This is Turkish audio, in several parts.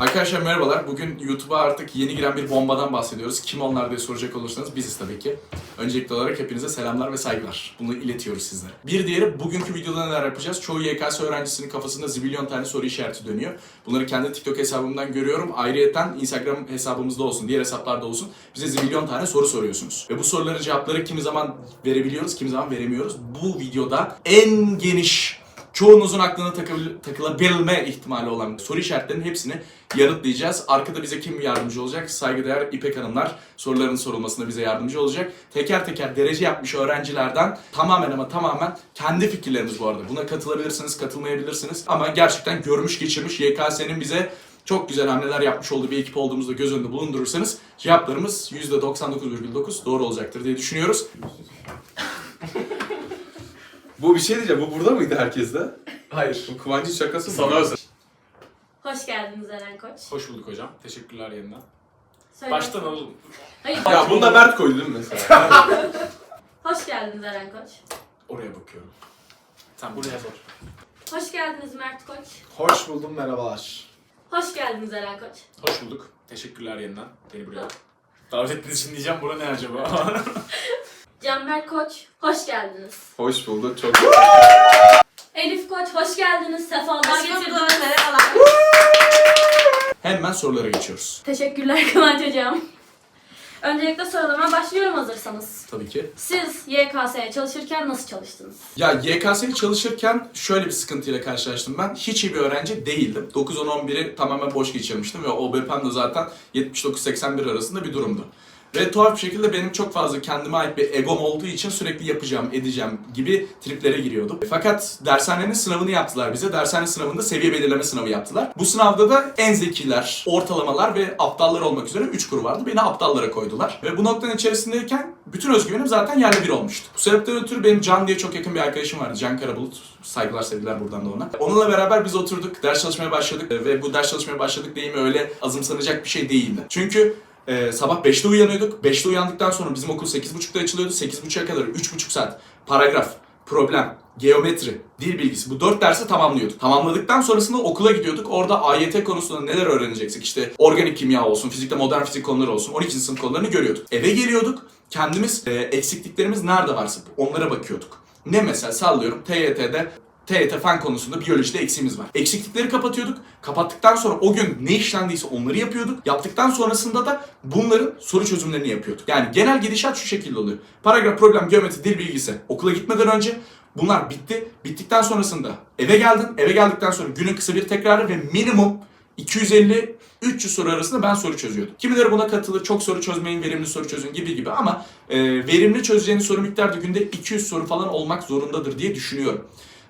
Arkadaşlar merhabalar. Bugün YouTube'a artık yeni giren bir bombadan bahsediyoruz. Kim onlar diye soracak olursanız biziz tabii ki. Öncelikli olarak hepinize selamlar ve saygılar. Bunu iletiyoruz sizlere. Bir diğeri bugünkü videoda neler yapacağız? Çoğu YKS öğrencisinin kafasında zibilyon tane soru işareti dönüyor. Bunları kendi TikTok hesabımdan görüyorum. Ayrıyeten Instagram hesabımızda olsun, diğer hesaplarda olsun. Bize zibilyon tane soru soruyorsunuz. Ve bu soruların cevapları kimi zaman verebiliyoruz, kimi zaman veremiyoruz. Bu videoda en geniş çoğunuzun aklına takılabil- takılabilme ihtimali olan soru işaretlerinin hepsini yanıtlayacağız. Arkada bize kim yardımcı olacak? Saygıdeğer İpek Hanımlar soruların sorulmasında bize yardımcı olacak. Teker teker derece yapmış öğrencilerden tamamen ama tamamen kendi fikirlerimiz bu arada. Buna katılabilirsiniz, katılmayabilirsiniz. Ama gerçekten görmüş geçirmiş YKS'nin bize çok güzel hamleler yapmış olduğu bir ekip olduğumuzu da göz önünde bulundurursanız cevaplarımız %99,9 doğru olacaktır diye düşünüyoruz. Bu bir şey diyeceğim. Bu burada mıydı herkeste? Hayır. Bu Kıvancın şakası mı? Sana özel. Hoş geldiniz Eren Koç. Hoş bulduk hocam. Teşekkürler yeniden. Söyle. Baştan alalım. Hayır. Ya bunu da Mert koydu değil mi mesela? Hoş geldiniz Eren Koç. Oraya bakıyorum. Sen buraya sor. Hoş geldiniz Mert Koç. Hoş buldum merhabalar. Hoş geldiniz Eren Koç. Hoş bulduk. Teşekkürler yeniden. Beni buraya davet ettiğiniz için diyeceğim. Bura ne acaba? Canberk Koç. Hoş geldiniz. Hoş bulduk. Çok Elif Koç. Hoş geldiniz. Sefalar getirdiniz. Hemen sorulara geçiyoruz. Teşekkürler Kıvanç Hocam. Öncelikle sorulama başlıyorum hazırsanız. Tabii ki. Siz YKS'ye çalışırken nasıl çalıştınız? Ya YKS'yi çalışırken şöyle bir sıkıntıyla karşılaştım ben. Hiç iyi bir öğrenci değildim. 9-10-11'i tamamen boş geçirmiştim ve OBP'm de zaten 79-81 arasında bir durumdu. Ve tuhaf bir şekilde benim çok fazla kendime ait bir egom olduğu için sürekli yapacağım, edeceğim gibi triplere giriyordum. Fakat dershanenin sınavını yaptılar bize. Dershane sınavında seviye belirleme sınavı yaptılar. Bu sınavda da en zekiler, ortalamalar ve aptallar olmak üzere 3 kuru vardı. Beni aptallara koydular. Ve bu noktanın içerisindeyken bütün özgüvenim zaten yerle bir olmuştu. Bu sebepten ötürü benim Can diye çok yakın bir arkadaşım vardı. Can Karabulut. Saygılar sevgiler buradan da ona. Onunla beraber biz oturduk, ders çalışmaya başladık ve bu ders çalışmaya başladık deyimi öyle azımsanacak bir şey değildi. Çünkü ee, sabah 5'te uyanıyorduk. 5'te uyandıktan sonra bizim okul 8.30'da açılıyordu. 8.30'a kadar 3.5 saat paragraf, problem, geometri, dil bilgisi bu dört dersi tamamlıyorduk. Tamamladıktan sonrasında okula gidiyorduk. Orada AYT konusunda neler öğreneceksek işte organik kimya olsun, fizikte modern fizik konuları olsun, 12. sınıf konularını görüyorduk. Eve geliyorduk. Kendimiz e, eksikliklerimiz nerede varsa onlara bakıyorduk. Ne mesela sallıyorum TYT'de TYT fen konusunda biyolojide eksiğimiz var. Eksiklikleri kapatıyorduk. Kapattıktan sonra o gün ne işlendiyse onları yapıyorduk. Yaptıktan sonrasında da bunların soru çözümlerini yapıyorduk. Yani genel gidişat şu şekilde oluyor. Paragraf, problem, geometri, dil bilgisi okula gitmeden önce bunlar bitti. Bittikten sonrasında eve geldin. Eve geldikten sonra günün kısa bir tekrarı ve minimum 250 300 soru arasında ben soru çözüyordum. Kimileri buna katılır, çok soru çözmeyin, verimli soru çözün gibi gibi ama e, verimli çözeceğiniz soru miktarı da günde 200 soru falan olmak zorundadır diye düşünüyorum.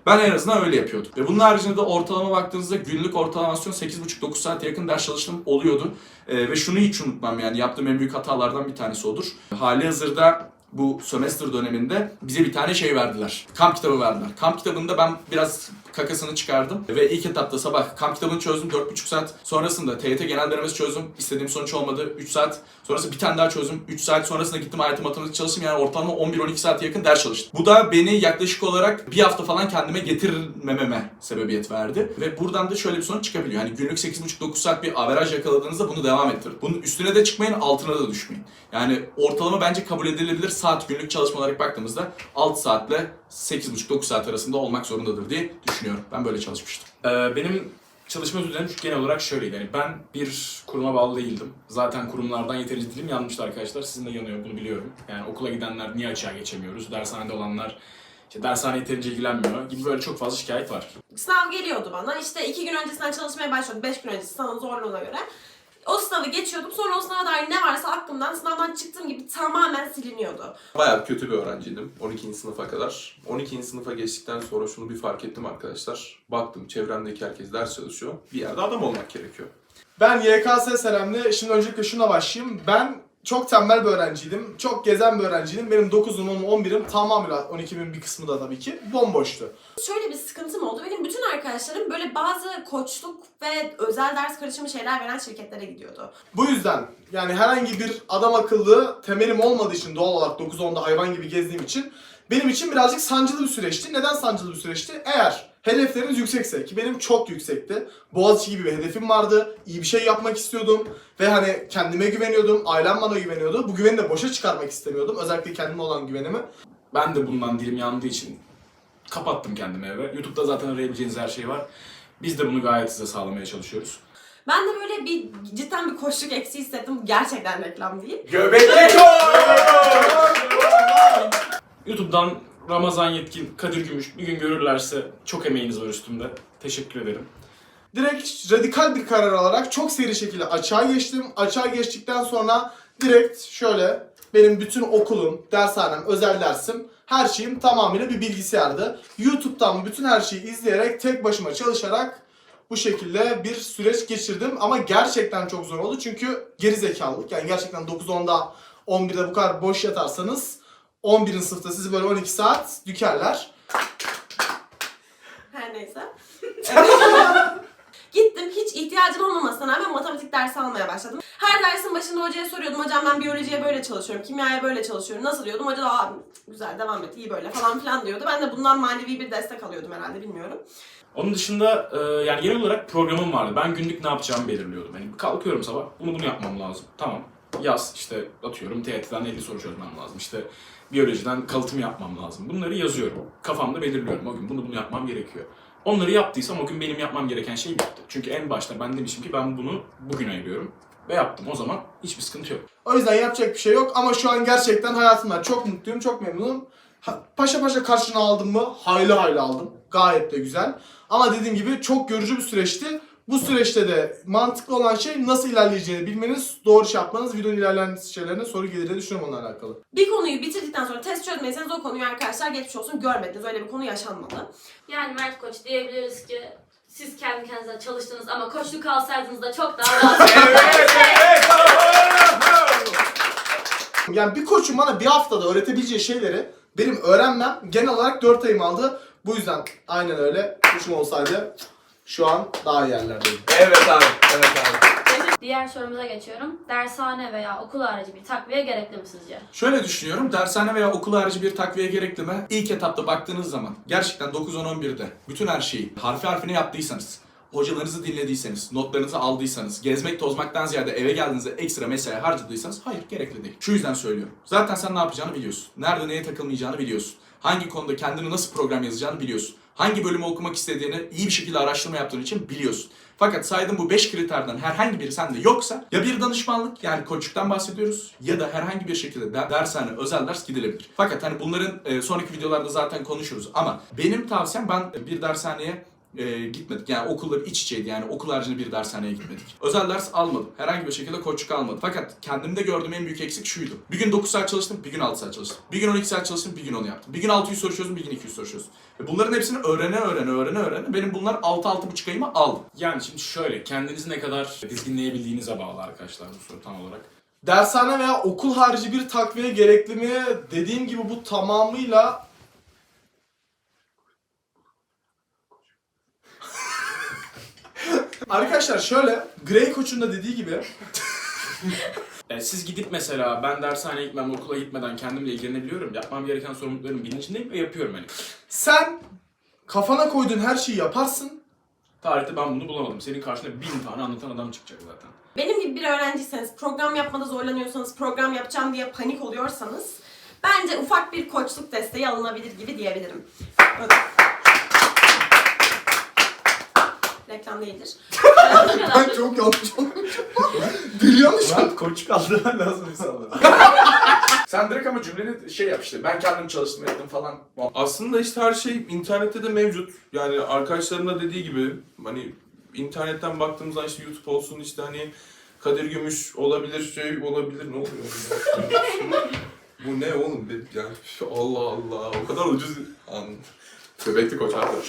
Ben en azından öyle yapıyordum. Ve bunun haricinde de ortalama baktığınızda günlük ortalamasyon 8,5-9 saate yakın ders çalıştım oluyordu. Ee, ve şunu hiç unutmam yani yaptığım en büyük hatalardan bir tanesi odur. Hali hazırda bu sömestr döneminde bize bir tane şey verdiler. Kamp kitabı verdiler. Kamp kitabında ben biraz kakasını çıkardım. Ve ilk etapta sabah kamp kitabını çözdüm 4,5 saat. Sonrasında TYT genel denemesi çözdüm. İstediğim sonuç olmadı 3 saat. Sonrasında bir tane daha çözdüm 3 saat. Sonrasında gittim hayatı matematik çalıştım. Yani ortalama 11-12 saate yakın ders çalıştım. Bu da beni yaklaşık olarak bir hafta falan kendime getirmememe sebebiyet verdi. Ve buradan da şöyle bir sonuç çıkabiliyor. Hani günlük 8,5-9 saat bir averaj yakaladığınızda bunu devam ettirin. Bunun üstüne de çıkmayın altına da düşmeyin. Yani ortalama bence kabul edilebilir saat günlük çalışma olarak baktığımızda 6 saatle 8,5-9 saat arasında olmak zorundadır diye düşünüyorum. Ben böyle çalışmıştım. Ee, benim çalışma düzenim genel olarak şöyleydi. Yani ben bir kuruma bağlı değildim. Zaten kurumlardan yeterince dilim yanmıştı arkadaşlar. Sizin de yanıyor bunu biliyorum. Yani okula gidenler niye açığa geçemiyoruz? Dershanede olanlar işte dershane yeterince ilgilenmiyor gibi böyle çok fazla şikayet var. Sınav geliyordu bana. İşte iki gün öncesinden çalışmaya başlıyordum. Beş gün öncesi sınavın zorluğuna göre. O sınavı geçiyordum. Sonra o sınava dair ne varsa aklımdan sınavdan çıktığım gibi tamamen siliniyordu. bayağı kötü bir öğrenciydim 12. sınıfa kadar. 12. sınıfa geçtikten sonra şunu bir fark ettim arkadaşlar. Baktım çevremdeki herkes ders çalışıyor. Bir yerde adam olmak gerekiyor. Ben YKS selamlı. Şimdi öncelikle şuna başlayayım. Ben çok tembel bir öğrenciydim. Çok gezen bir öğrenciydim. Benim 9'um, 10'um, 11'im tamamıyla 12'min bir kısmı da tabii ki bomboştu. Şöyle bir sıkıntım oldu. Benim bütün arkadaşlarım böyle bazı koçluk ve özel ders karışımı şeyler veren şirketlere gidiyordu. Bu yüzden yani herhangi bir adam akıllı temelim olmadığı için doğal olarak 9-10'da hayvan gibi gezdiğim için benim için birazcık sancılı bir süreçti. Neden sancılı bir süreçti? Eğer hedefleriniz yüksekse ki benim çok yüksekti. Boğaziçi gibi bir hedefim vardı. iyi bir şey yapmak istiyordum ve hani kendime güveniyordum. Ailem bana güveniyordu. Bu güveni de boşa çıkarmak istemiyordum. Özellikle kendime olan güvenimi. Ben de bundan dilim yandığı için kapattım kendimi eve. YouTube'da zaten arayabileceğiniz her şey var. Biz de bunu gayet size sağlamaya çalışıyoruz. Ben de böyle bir cidden bir koşluk eksiği hissettim. Gerçekten reklam değil. Göbekli YouTube'dan Ramazan Yetkin, Kadir Gümüş bir gün görürlerse çok emeğiniz var üstümde. Teşekkür ederim. Direkt radikal bir karar alarak çok seri şekilde açığa geçtim. Açığa geçtikten sonra direkt şöyle benim bütün okulum, dershanem, özel dersim her şeyim tamamıyla bir bilgisayardı. YouTube'dan bütün her şeyi izleyerek tek başıma çalışarak bu şekilde bir süreç geçirdim ama gerçekten çok zor oldu çünkü geri zekalılık yani gerçekten 9-10'da 11'de bu kadar boş yatarsanız 11. sınıfta sizi böyle 12 saat dükerler. Her neyse. Gittim hiç ihtiyacım olmamasına rağmen matematik dersi almaya başladım. Her dersin başında hocaya soruyordum. Hocam ben biyolojiye böyle çalışıyorum, kimyaya böyle çalışıyorum. Nasıl diyordum? Hoca da abi güzel devam et iyi böyle falan filan diyordu. Ben de bundan manevi bir destek alıyordum herhalde bilmiyorum. Onun dışında e, yani genel olarak programım vardı. Ben günlük ne yapacağımı belirliyordum. Yani kalkıyorum sabah, bunu bunu yapmam lazım. Tamam. Yaz işte atıyorum TYT'den 50 soru çözmem lazım. İşte biyolojiden kalıtım yapmam lazım. Bunları yazıyorum. Kafamda belirliyorum. O gün bunu bunu yapmam gerekiyor. Onları yaptıysam o gün benim yapmam gereken şey bitti. Çünkü en başta ben demişim ki ben bunu bugün ayırıyorum. Ve yaptım. O zaman hiçbir sıkıntı yok. O yüzden yapacak bir şey yok ama şu an gerçekten hayatımdan çok mutluyum, çok memnunum. Paşa paşa karşına aldım mı? Hayli hayli aldım. Gayet de güzel. Ama dediğim gibi çok yorucu bir süreçti. Bu süreçte de mantıklı olan şey nasıl ilerleyeceğini bilmeniz, doğru şey yapmanız. Videonun ilerleyen şeylerine soru gelir diye düşünüyorum onunla alakalı. Bir konuyu bitirdikten sonra test çözmeyseniz o konuyu arkadaşlar geçmiş olsun görmediniz. Öyle bir konu yaşanmadı. Yani Mert Koç diyebiliriz ki siz kendi kendinize çalıştınız ama koçluk alsaydınız da çok daha rahat. Yani bir koçun bana bir haftada öğretebileceği şeyleri benim öğrenmem genel olarak 4 ayım aldı. Bu yüzden aynen öyle. Koçum olsaydı şu an daha iyi yerlerdeydim. Evet abi, evet abi. Diğer sorumuza geçiyorum. Dershane veya okul harici bir takviye gerekli mi sizce? Şöyle düşünüyorum, dershane veya okul harici bir takviye gerekli mi? İlk etapta baktığınız zaman gerçekten 9-10-11'de bütün her şeyi harfi harfine yaptıysanız, hocalarınızı dinlediyseniz, notlarınızı aldıysanız, gezmek tozmaktan ziyade eve geldiğinizde ekstra mesai harcadıysanız hayır gerekli değil. Şu yüzden söylüyorum. Zaten sen ne yapacağını biliyorsun. Nerede neye takılmayacağını biliyorsun. Hangi konuda kendini nasıl program yazacağını biliyorsun. Hangi bölümü okumak istediğini iyi bir şekilde araştırma yaptığın için biliyorsun. Fakat saydığım bu 5 kriterden herhangi biri sende yoksa ya bir danışmanlık yani koçluktan bahsediyoruz ya da herhangi bir şekilde de- dershane, özel ders gidilebilir. Fakat hani bunların e, sonraki videolarda zaten konuşuruz ama benim tavsiyem ben bir dershaneye e, gitmedik. Yani okullar iç içeydi yani okul haricinde bir dershaneye gitmedik. Özel ders almadım. Herhangi bir şekilde koçluk almadım. Fakat kendimde gördüğüm en büyük eksik şuydu. Bir gün 9 saat çalıştım, bir gün 6 saat çalıştım. Bir gün 12 saat çalıştım, bir gün onu yaptım. Bir gün 600 soru çözdüm, bir gün 200 soru çözdüm. Ve bunların hepsini öğrene öğrene öğrene öğrene benim bunlar 6-6,5 ayımı aldı. Yani şimdi şöyle, kendinizi ne kadar dizginleyebildiğinize bağlı arkadaşlar bu soru tam olarak. Dershane veya okul harici bir takviye gerekli mi? Dediğim gibi bu tamamıyla Arkadaşlar şöyle, Grey Koç'un da dediği gibi Yani siz gidip mesela ben dershaneye gitmem, okula gitmeden kendimle ilgilenebiliyorum. Yapmam gereken sorumlulukların bilincindeyim ve yapıyorum hani. sen kafana koyduğun her şeyi yaparsın. Tarihte ben bunu bulamadım. Senin karşına bin tane anlatan adam çıkacak zaten. Benim gibi bir öğrenciyseniz, program yapmada zorlanıyorsanız, program yapacağım diye panik oluyorsanız bence ufak bir koçluk desteği alınabilir gibi diyebilirim. Evet. Değildir. Ben çok yanlış olmuş. Deli yanlış Ben koç kaldırman lazım insanlara. Sen direkt ama cümleni şey yap işte ben kendim çalıştım ettim falan. Aslında işte her şey internette de mevcut. Yani arkadaşlarım da dediği gibi hani internetten baktığımızda işte YouTube olsun işte hani Kadir Gümüş olabilir şey olabilir ne oluyor? Bu ne oğlum? be- Yani Allah Allah o kadar ucuz. An... Bebekli koç arkadaş.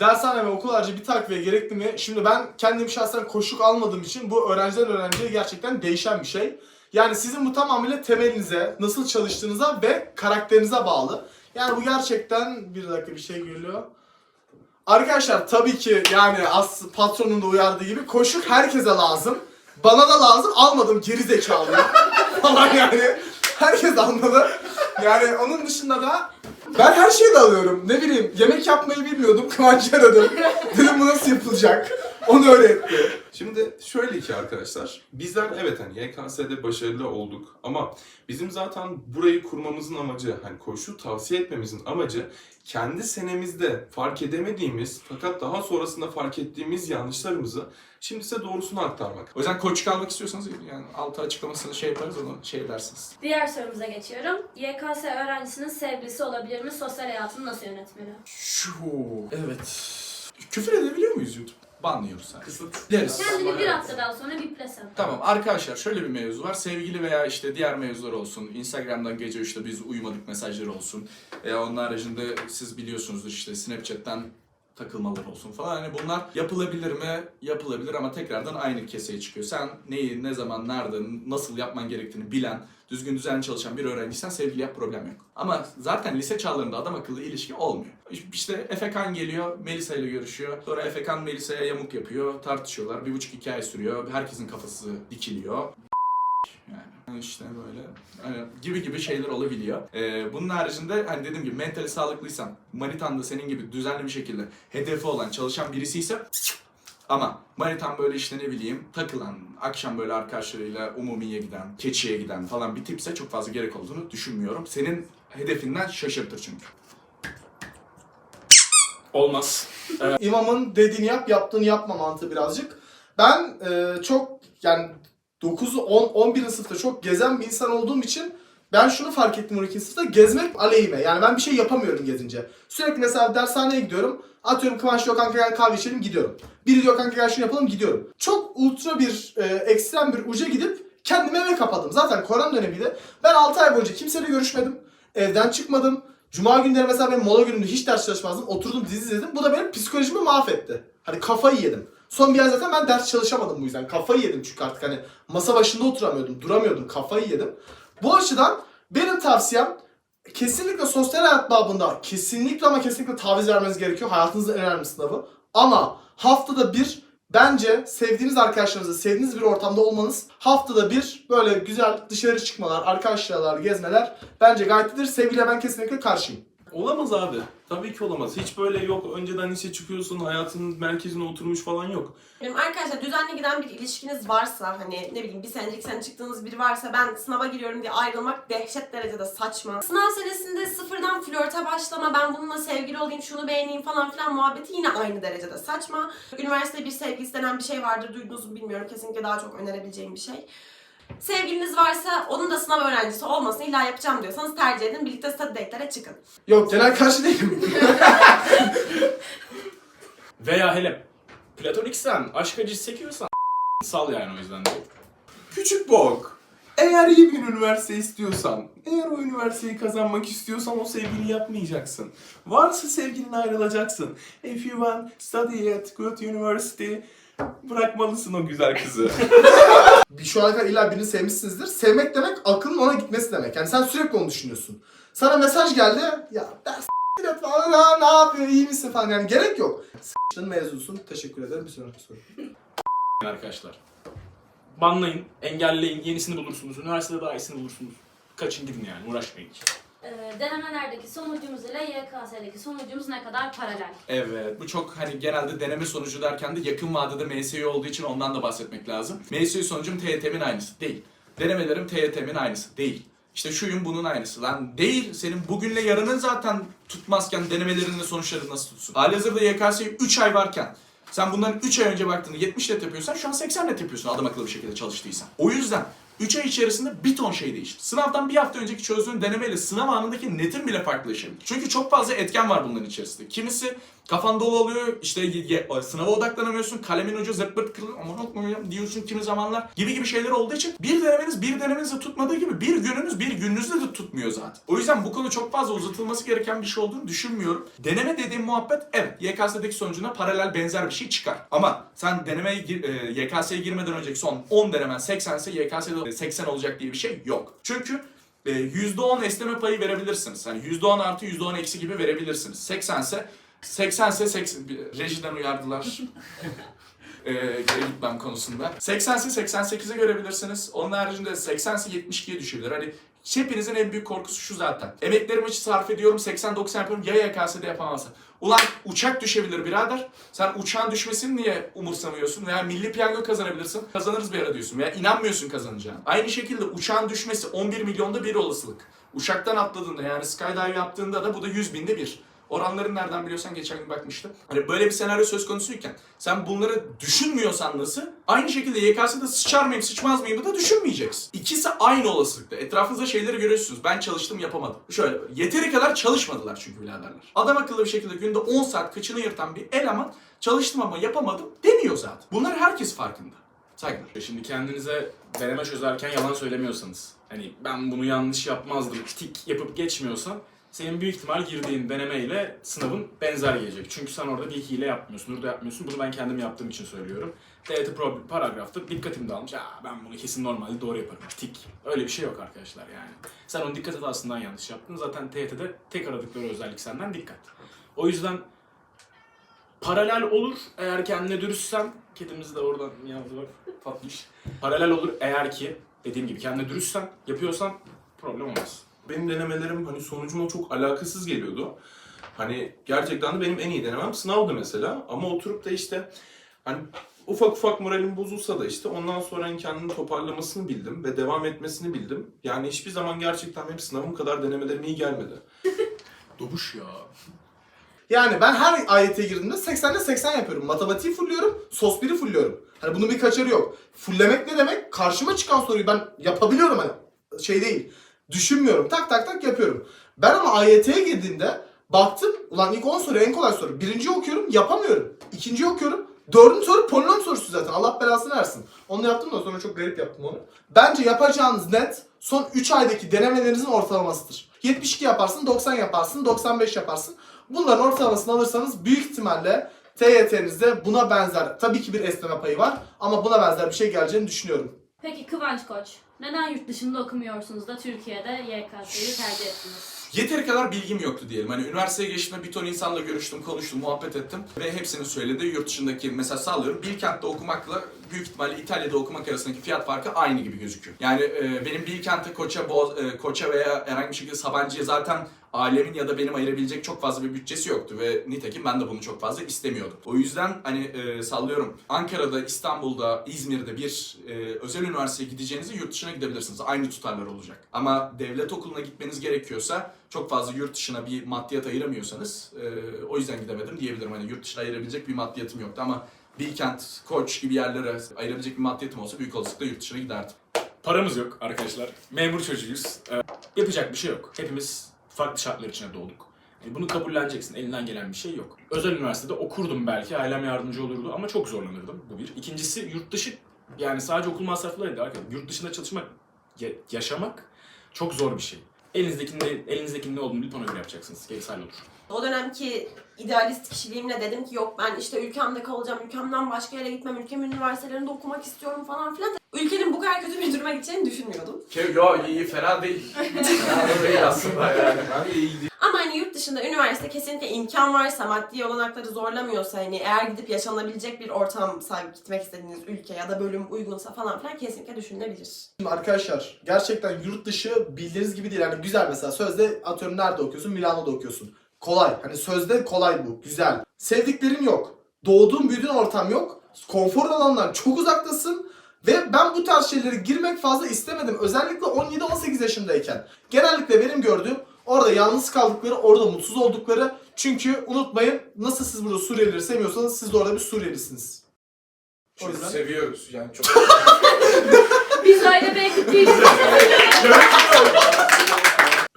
Dershane ve okul harici bir takviye gerekli mi? Şimdi ben kendim şahsen koşuk almadığım için bu öğrenciden öğrenciye gerçekten değişen bir şey. Yani sizin bu tamamıyla temelinize, nasıl çalıştığınıza ve karakterinize bağlı. Yani bu gerçekten bir dakika bir şey geliyor. Arkadaşlar tabii ki yani as patronun da uyardığı gibi koşuk herkese lazım. Bana da lazım. Almadım geri zekalı. falan yani. Herkes almalı. Yani onun dışında da ben her şeyi de alıyorum. Ne bileyim yemek yapmayı bilmiyordum. Kıvanç'ı aradım. Dedim bu nasıl yapılacak? Onu öğretti. Şimdi şöyle ki arkadaşlar, bizler evet hani YKS'de başarılı olduk ama bizim zaten burayı kurmamızın amacı, hani koşu tavsiye etmemizin amacı kendi senemizde fark edemediğimiz fakat daha sonrasında fark ettiğimiz yanlışlarımızı şimdi size doğrusunu aktarmak. O yüzden koç kalmak istiyorsanız yani altı açıklamasını şey yaparız onu şey dersiniz. Diğer sorumuza geçiyorum. YKS öğrencisinin sevgilisi olabilir mi? Sosyal hayatını nasıl yönetmeli? Şu evet. Küfür edebiliyor muyuz YouTube? Banlıyoruz sadece. Kısıt. Deriz. Kendini bir haftadan sonra biplesen. Tamam arkadaşlar şöyle bir mevzu var. Sevgili veya işte diğer mevzular olsun. Instagram'dan gece işte biz uyumadık mesajları olsun. E, onun haricinde siz biliyorsunuzdur işte Snapchat'ten takılmalar olsun falan. Hani bunlar yapılabilir mi? Yapılabilir ama tekrardan aynı keseye çıkıyor. Sen neyi, ne zaman, nerede, nasıl yapman gerektiğini bilen, düzgün düzenli çalışan bir öğrenciysen sevgili yap problem yok. Ama zaten lise çağlarında adam akıllı ilişki olmuyor. İşte Efekan geliyor, Melisa ile görüşüyor. Sonra Efekan Melisa'ya yamuk yapıyor, tartışıyorlar. Bir buçuk iki ay sürüyor. Herkesin kafası dikiliyor. Yani işte böyle hani gibi gibi şeyler olabiliyor. Ee, bunun haricinde hani dediğim gibi mentali sağlıklıysan, manitan da senin gibi düzenli bir şekilde hedefi olan, çalışan birisi ise ama manitan böyle işte ne bileyim takılan, akşam böyle arkadaşlarıyla umumiye giden, keçiye giden falan bir tipse çok fazla gerek olduğunu düşünmüyorum. Senin hedefinden şaşırtır çünkü. Olmaz. İmamın dediğini yap, yaptığını yapma mantığı birazcık. Ben e, çok yani 9, 10, 11. sınıfta çok gezen bir insan olduğum için ben şunu fark ettim 12. sınıfta gezmek aleyhime. Yani ben bir şey yapamıyorum gezince. Sürekli mesela dershaneye gidiyorum. Atıyorum Kıvanç diyor kanka gel kahve içelim gidiyorum. Biri diyor kanka gel şunu yapalım gidiyorum. Çok ultra bir e, ekstrem bir uca gidip kendimi eve kapadım. Zaten korona dönemiydi. Ben 6 ay boyunca kimseyle görüşmedim. Evden çıkmadım. Cuma günleri mesela ben mola gününde hiç ders çalışmazdım. Oturdum dizi izledim. Bu da benim psikolojimi mahvetti. Hani kafayı yedim. Son bir ay zaten ben ders çalışamadım bu yüzden. Kafayı yedim çünkü artık hani masa başında oturamıyordum, duramıyordum. Kafayı yedim. Bu açıdan benim tavsiyem kesinlikle sosyal hayat babında kesinlikle ama kesinlikle taviz vermeniz gerekiyor. Hayatınızın en önemli sınavı. Ama haftada bir bence sevdiğiniz arkadaşlarınızla sevdiğiniz bir ortamda olmanız haftada bir böyle güzel dışarı çıkmalar, arkadaşlarla gezmeler bence gayet iyidir. Sevgiliye ben kesinlikle karşıyım. Olamaz abi. Tabii ki olamaz. Hiç böyle yok önceden işe çıkıyorsun, hayatının merkezine oturmuş falan yok. Benim arkadaşlar düzenli giden bir ilişkiniz varsa hani ne bileyim bir senelik sene çıktığınız biri varsa ben sınava giriyorum diye ayrılmak dehşet derecede saçma. Sınav senesinde sıfırdan flörte başlama ben bununla sevgili olayım şunu beğeneyim falan filan muhabbeti yine aynı derecede saçma. Üniversite bir sevgilisi denen bir şey vardır duydunuz mu bilmiyorum kesinlikle daha çok önerebileceğim bir şey. Sevgiliniz varsa onun da sınav öğrencisi olmasın illa yapacağım diyorsanız tercih edin birlikte study date'lere çıkın. Yok genel karşı değilim. Veya hele platoniksen, aşk acısı çekiyorsan sal yani o yüzden de. Küçük bok. Eğer iyi bir üniversite istiyorsan, eğer o üniversiteyi kazanmak istiyorsan o sevgili yapmayacaksın. Varsa sevgilin ayrılacaksın. If you want study at good university, bırakmalısın o güzel kızı. bir şu ana kadar illa birini sevmişsinizdir. Sevmek demek aklın ona gitmesi demek. Yani sen sürekli onu düşünüyorsun. Sana mesaj geldi. Ya ders s**t falan ha, ne yapıyor iyi misin falan yani gerek yok. S**tın mezunsun. Teşekkür ederim. Bir sonraki soru. arkadaşlar. Banlayın, engelleyin, yenisini bulursunuz. Üniversitede daha iyisini bulursunuz. Kaçın gidin yani, uğraşmayın Ee, denemelerdeki sonucumuz ile YKS'deki sonucumuz ne kadar paralel? Evet, bu çok hani genelde deneme sonucu derken de yakın vadede MSÜ olduğu için ondan da bahsetmek lazım. MSÜ sonucum TYT'min aynısı değil. Denemelerim TYT'min aynısı değil. İşte şuyun bunun aynısı. Lan değil, senin bugünle yarının zaten tutmazken denemelerinin sonuçları nasıl tutsun? Halihazırda YKS'ye 3 ay varken sen bundan 3 ay önce baktığında 70 net yapıyorsan şu an 80 net yapıyorsun adam akıllı bir şekilde çalıştıysan. O yüzden 3 ay içerisinde bir ton şey değişti. Sınavdan bir hafta önceki çözdüğün denemeyle sınav anındaki netin bile farklılaşabilir. Çünkü çok fazla etken var bunların içerisinde. Kimisi kafan dolu oluyor, işte sınava odaklanamıyorsun, kalemin ucu zırt kırılıyor, aman okuyayım diyorsun kimi zamanlar gibi gibi şeyler olduğu için bir denemeniz bir denemenizde tutmadığı gibi bir gününüz bir gününüzde de tutmuyor zaten. O yüzden bu konu çok fazla uzatılması gereken bir şey olduğunu düşünmüyorum. Deneme dediğim muhabbet evet YKS'deki sonucuna paralel benzer bir şey çıkar. Ama sen denemeye e, YKS'ye girmeden önceki son 10 denemen 80 ise YKS'de 80 olacak diye bir şey yok. Çünkü e, %10 esneme payı verebilirsiniz. Hani %10 artı %10 eksi gibi verebilirsiniz. 80 ise 80 ise 80 bir- rejiden uyardılar. Ee, geri gitmem konusunda. 80 ise 88'e görebilirsiniz. Onun haricinde 80 ise 72'ye düşebilir. Hani Hepinizin en büyük korkusu şu zaten. Emeklerimi sarf ediyorum, 80-90 yapıyorum, ya YKS'de yapamazsın. Ulan uçak düşebilir birader. Sen uçağın düşmesini niye umursamıyorsun? Veya milli piyango kazanabilirsin. Kazanırız bir ara diyorsun. Veya inanmıyorsun kazanacağına. Aynı şekilde uçağın düşmesi 11 milyonda bir olasılık. Uçaktan atladığında yani skydive yaptığında da bu da 100 binde bir. Oranları nereden biliyorsan geçen gün bakmıştım. Hani böyle bir senaryo söz konusuyken sen bunları düşünmüyorsan nasıl? Aynı şekilde YKS'de sıçar mıyım sıçmaz mıyım da düşünmeyeceksin. İkisi aynı olasılıkta. Etrafınızda şeyleri görüyorsunuz. Ben çalıştım yapamadım. Şöyle yeteri kadar çalışmadılar çünkü biraderler. Adam akıllı bir şekilde günde 10 saat kıçını yırtan bir eleman çalıştım ama yapamadım demiyor zaten. Bunlar herkes farkında. Saygılar. Şimdi kendinize deneme çözerken yalan söylemiyorsanız, hani ben bunu yanlış yapmazdım, tik yapıp geçmiyorsan, senin büyük ihtimal girdiğin denemeyle sınavın benzer gelecek. Çünkü sen orada bir hile yapmıyorsun, burada yapmıyorsun. Bunu ben kendim yaptığım için söylüyorum. Pro- paragrafta dikkatim dağılmış. Aa, ben bunu kesin normalde doğru yaparım. Tik. Öyle bir şey yok arkadaşlar yani. Sen onu dikkat hatasından yanlış yaptın. Zaten TYT'de tek aradıkları özellik senden dikkat. O yüzden paralel olur eğer kendine dürüstsen. Kedimiz de oradan yazdı bak tatlış. Paralel olur eğer ki dediğim gibi kendine dürüstsen yapıyorsan problem olmaz. Benim denemelerim hani sonucuma çok alakasız geliyordu. Hani gerçekten de benim en iyi denemem sınavdı mesela. Ama oturup da işte hani ufak ufak moralim bozulsa da işte ondan sonra hani kendini toparlamasını bildim ve devam etmesini bildim. Yani hiçbir zaman gerçekten benim sınavım kadar denemelerim iyi gelmedi. Dobuş ya. Yani ben her AYT'ye girdiğimde 80'de 80 yapıyorum. Matematiği fulluyorum, sos 1'i fulluyorum. Hani bunun bir kaçarı yok. Fullemek ne demek? Karşıma çıkan soruyu ben yapabiliyorum hani. Şey değil. Düşünmüyorum. Tak tak tak yapıyorum. Ben ama AYT'ye girdiğimde baktım. Ulan ilk 10 soru en kolay soru. Birinciyi okuyorum yapamıyorum. İkinciyi okuyorum. Dördüncü soru polinom sorusu zaten. Allah belasını versin. Onu yaptım da sonra çok garip yaptım onu. Bence yapacağınız net son 3 aydaki denemelerinizin ortalamasıdır. 72 yaparsın, 90 yaparsın, 95 yaparsın. Bunların ortalamasını alırsanız büyük ihtimalle TYT'nizde buna benzer, tabii ki bir esneme payı var ama buna benzer bir şey geleceğini düşünüyorum. Peki Kıvanç Koç, neden yurt dışında okumuyorsunuz da Türkiye'de YKS'yi tercih ettiniz? Yeteri kadar bilgim yoktu diyelim. Hani üniversiteye geçtiğimde bir ton insanla görüştüm, konuştum, muhabbet ettim. Ve hepsinin söylediği yurt dışındaki mesela sağlıyorum. Bilkent'te okumakla büyük ihtimalle İtalya'da okumak arasındaki fiyat farkı aynı gibi gözüküyor. Yani e, benim Bilkent'te Koç'a, Boğaz, e, Koç'a veya herhangi bir şekilde Sabancı'ya zaten ailemin ya da benim ayırabilecek çok fazla bir bütçesi yoktu ve nitekim ben de bunu çok fazla istemiyordum. O yüzden hani e, sallıyorum Ankara'da, İstanbul'da, İzmir'de bir e, özel üniversiteye gideceğinizde yurt dışına gidebilirsiniz. Aynı tutarlar olacak. Ama devlet okuluna gitmeniz gerekiyorsa çok fazla yurt dışına bir maddiyat ayıramıyorsanız e, o yüzden gidemedim diyebilirim. Hani yurt dışına ayırabilecek bir maddiyatım yoktu ama Bilkent, Koç gibi yerlere ayırabilecek bir maddiyatım olsa büyük olasılıkla yurt dışına giderdim. Paramız yok arkadaşlar. Memur çocuğuyuz. Ee, yapacak bir şey yok. Hepimiz farklı şartlar içinde doğduk. Yani bunu kabulleneceksin. Elinden gelen bir şey yok. Özel üniversitede okurdum belki. Ailem yardımcı olurdu ama çok zorlanırdım. Bu bir. İkincisi yurt dışı yani sadece okul masrafları değil arkadaşlar. Yurt dışında çalışmak, ya- yaşamak çok zor bir şey. Elinizdekinin, ne- elinizdekinin ne olduğunu bilip ona göre yapacaksınız. Gerisi hallolur. O dönemki idealist kişiliğimle dedim ki yok ben işte ülkemde kalacağım, ülkemden başka yere gitmem, ülkemin üniversitelerinde okumak istiyorum falan filan. Ülkenin bu kadar kötü bir duruma gideceğini düşünmüyordum. Yo iyi fena değil. fena değil aslında yani. Ben de iyi yurt dışında üniversite kesinlikle imkan varsa, maddi olanakları zorlamıyorsa hani eğer gidip yaşanabilecek bir ortam sahip gitmek istediğiniz ülke ya da bölüm uygunsa falan filan kesinlikle düşünülebilir. Şimdi arkadaşlar gerçekten yurt dışı bildiğiniz gibi değil. Yani güzel mesela sözde atıyorum nerede okuyorsun? Milano'da okuyorsun. Kolay. Hani sözde kolay bu. Güzel. Sevdiklerin yok. Doğduğun büyüdüğün ortam yok. Konfor alanından çok uzaktasın. Ve ben bu tarz şeylere girmek fazla istemedim. Özellikle 17-18 yaşındayken. Genellikle benim gördüğüm orada yalnız kaldıkları, orada mutsuz oldukları. Çünkü unutmayın nasıl siz burada Suriyelileri sevmiyorsanız siz de orada bir Suriyelisiniz. Çünkü yüzden- seviyoruz yani çok. Biz ekip değiliz.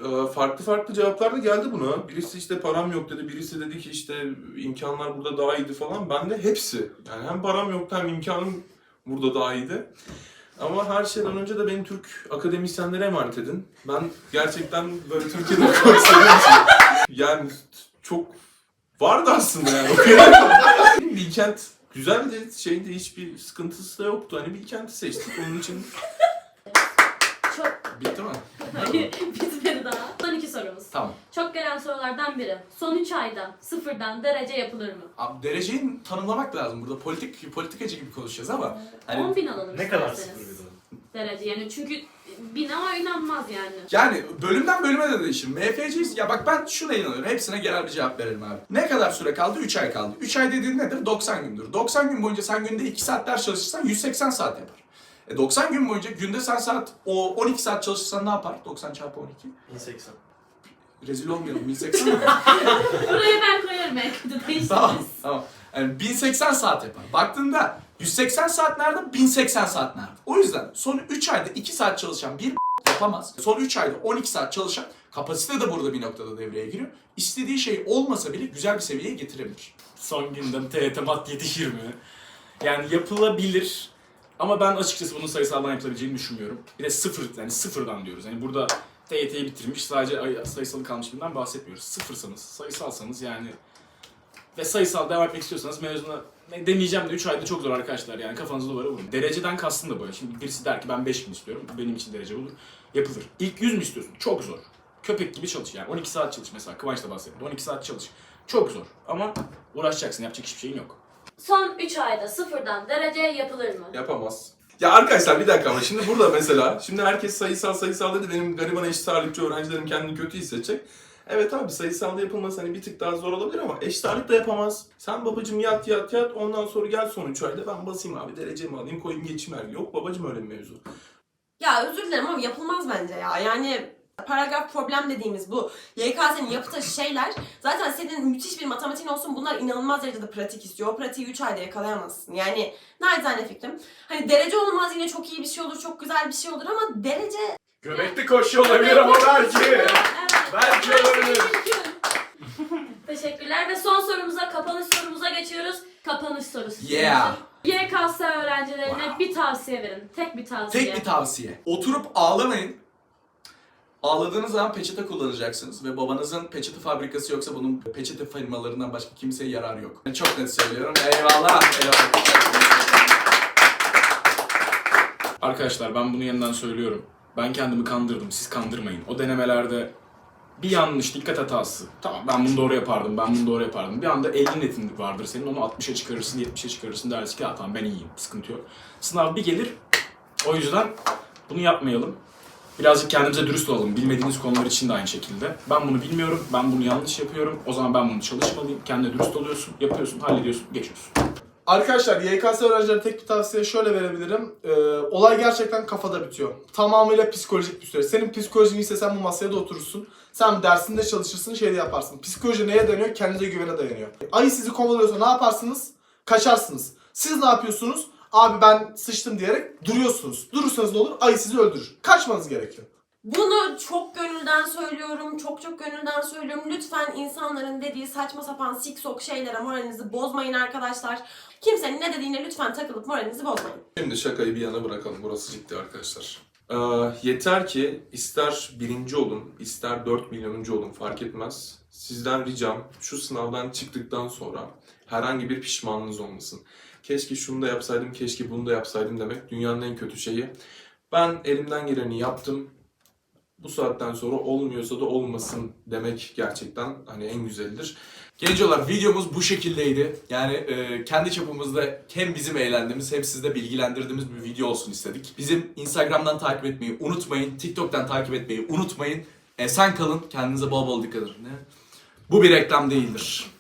Ee, farklı farklı cevaplar da geldi buna. Birisi işte param yok dedi, birisi dedi ki işte imkanlar burada daha iyiydi falan. Ben de hepsi. Yani hem param yoktu hem imkanım burada daha iyiydi. Ama her şeyden önce de beni Türk akademisyenlere emanet edin. Ben gerçekten böyle Türkiye'de okumak istediğim için. Yani çok vardı aslında yani. Bilkent güzeldi, şeydi hiçbir sıkıntısı da yoktu. Hani Bilkent'i seçtik. Onun için Çok Bitti mi? bitmedi daha. Sorumuz. Tamam. Çok gelen sorulardan biri. Son 3 ayda sıfırdan derece yapılır mı? Abi dereceyi tanımlamak lazım. Burada politik politikacı gibi konuşacağız ama hani 10 bin alalım Ne kadar isterseniz. sıfır bir de? Derece yani çünkü bine oynanmaz yani. Yani bölümden bölüme de değişir. MFC'yiz. Ya bak ben şuna inanıyorum. Hepsine genel bir cevap verelim abi. Ne kadar süre kaldı? 3 ay kaldı. 3 ay dediğin nedir? 90 gündür. 90 gün boyunca sen günde 2 saat ders çalışırsan 180 saat yapar. E 90 gün boyunca günde sen saat o 12 saat çalışırsan ne yapar? 90 çarpı 12. 1080. Rezil olmayalım 1080 mi? Burayı ben koyarım kötü değiştiririz. tamam tamam. Yani 1080 saat yapar. Baktığında 180 saat nerede? 1080 saat nerede? O yüzden son 3 ayda 2 saat çalışan bir yapamaz. Son 3 ayda 12 saat çalışan kapasite de burada bir noktada devreye giriyor. İstediği şey olmasa bile güzel bir seviyeye getirebilir. Son gündem TYT mat yetişir mi? Yani yapılabilir. Ama ben açıkçası bunun sayısaldan yapılabileceğini düşünmüyorum. Bir de sıfır, yani sıfırdan diyoruz. Yani burada TYT'yi bitirmiş, sadece ay- sayısalı kalmış birinden bahsetmiyoruz. Sıfırsanız, sayısalsanız yani ve sayısal devam etmek istiyorsanız mezuna ne demeyeceğim de 3 ayda çok zor arkadaşlar yani kafanızı duvara vurun. Dereceden kastım da bu. Şimdi birisi der ki ben 5000 istiyorum. Bu benim için derece olur. Yapılır. İlk 100 mü istiyorsun? Çok zor. Köpek gibi çalış yani. 12 saat çalış mesela. Kıvanç da bahsetti. 12 saat çalış. Çok zor. Ama uğraşacaksın. Yapacak hiçbir şeyin yok. Son 3 ayda sıfırdan derece yapılır mı? Yapamaz. Ya arkadaşlar bir dakika ama şimdi burada mesela şimdi herkes sayısal sayısal dedi benim gariban eşit ağırlıkçı öğrencilerim kendini kötü hissedecek. Evet abi sayısalda yapılması hani bir tık daha zor olabilir ama eşit ağırlık da yapamaz. Sen babacım yat yat yat ondan sonra gel son 3 ayda ben basayım abi derecemi alayım koyayım geçeyim her Yok babacım öyle bir mevzu. Ya özür dilerim ama yapılmaz bence ya. Yani paragraf problem dediğimiz bu YKS'nin yapı taşı şeyler zaten senin müthiş bir matematiğin olsun bunlar inanılmaz derecede pratik istiyor. O pratiği 3 ayda yakalayamazsın. Yani naçizane fikrim. Hani derece olmaz yine çok iyi bir şey olur, çok güzel bir şey olur ama derece Göbekli koşu olabilir ama belki. Evet. Belki olabilir. Teşekkürler ve son sorumuza, kapanış sorumuza geçiyoruz. Kapanış sorusu. Yeah. YKS öğrencilerine Wow. bir tavsiye verin. Tek bir tavsiye. Tek bir tavsiye. Oturup ağlamayın. Ağladığınız zaman peçete kullanacaksınız ve babanızın peçete fabrikası yoksa bunun peçete firmalarından başka kimseye yarar yok. Ben çok net söylüyorum. Eyvallah. Eyvallah. Arkadaşlar ben bunu yeniden söylüyorum. Ben kendimi kandırdım. Siz kandırmayın. O denemelerde bir yanlış, dikkat hatası. Tamam ben bunu doğru yapardım, ben bunu doğru yapardım. Bir anda 50 netin vardır senin. Onu 60'a çıkarırsın, 70'e çıkarırsın. Dersin ki "Ha, tamam ben iyiyim, sıkıntı yok. Sınav bir gelir. O yüzden bunu yapmayalım. Birazcık kendimize dürüst olalım. Bilmediğiniz konular için de aynı şekilde. Ben bunu bilmiyorum, ben bunu yanlış yapıyorum. O zaman ben bunu çalışmalıyım. Kendine dürüst oluyorsun, yapıyorsun, hallediyorsun, geçiyorsun. Arkadaşlar YKS öğrencilerine tek bir tavsiye şöyle verebilirim. Ee, olay gerçekten kafada bitiyor. Tamamıyla psikolojik bir süreç. Senin psikolojin ise sen bu masaya da oturursun. Sen dersinde çalışırsın, şeyde yaparsın. Psikoloji neye dayanıyor? Kendinize güvene dayanıyor. Ayı sizi kovalıyorsa ne yaparsınız? Kaçarsınız. Siz ne yapıyorsunuz? Abi ben sıçtım diyerek duruyorsunuz. Durursanız ne olur? Ayı sizi öldürür. Kaçmanız gerekiyor. Bunu çok gönülden söylüyorum, çok çok gönülden söylüyorum. Lütfen insanların dediği saçma sapan siksok şeylere moralinizi bozmayın arkadaşlar. Kimsenin ne dediğine lütfen takılıp moralinizi bozmayın. Şimdi şakayı bir yana bırakalım. Burası ciddi arkadaşlar. Ee, yeter ki ister birinci olun, ister 4 milyonuncu olun fark etmez. Sizden ricam şu sınavdan çıktıktan sonra herhangi bir pişmanlığınız olmasın. Keşke şunu da yapsaydım, keşke bunu da yapsaydım demek dünyanın en kötü şeyi. Ben elimden geleni yaptım. Bu saatten sonra olmuyorsa da olmasın demek gerçekten hani en güzelidir. Gencolar videomuz bu şekildeydi. Yani e, kendi çapımızda hem bizim eğlendiğimiz hem sizde bilgilendirdiğimiz bir video olsun istedik. Bizim Instagram'dan takip etmeyi unutmayın. TikTok'tan takip etmeyi unutmayın. Esen kalın. Kendinize bol bol dikkat edin. Bu bir reklam değildir.